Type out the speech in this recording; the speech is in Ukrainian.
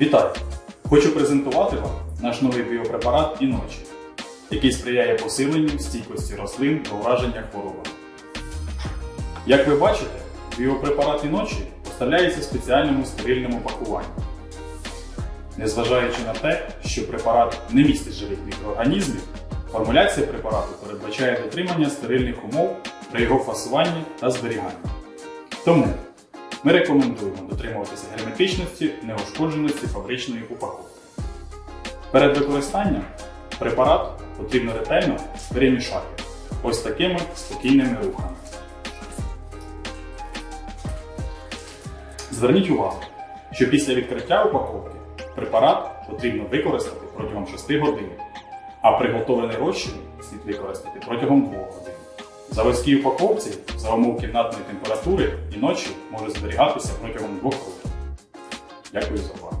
Вітаю! Хочу презентувати вам наш новий біопрепарат іночі, який сприяє посиленню стійкості рослин до ураження хворобами. Як ви бачите, біопрепарат іночі поставляється в спеціальному стерильному пакуванні. Незважаючи на те, що препарат не містить живих мікроорганізмів, формуляція препарату передбачає дотримання стерильних умов при його фасуванні та зберіганні. Тому ми рекомендуємо дотримуватися герметичності, неушкодженості фабричної упаковки. Перед використанням препарат потрібно ретельно перемішати ось такими спокійними рухами. Зверніть увагу, що після відкриття упаковки препарат потрібно використати протягом 6 годин, а приготовлений розчин слід використати протягом 2 годин. Заводській упаковці за умов кімнатної температури і ночі може зберігатися протягом двох років. Дякую за увагу.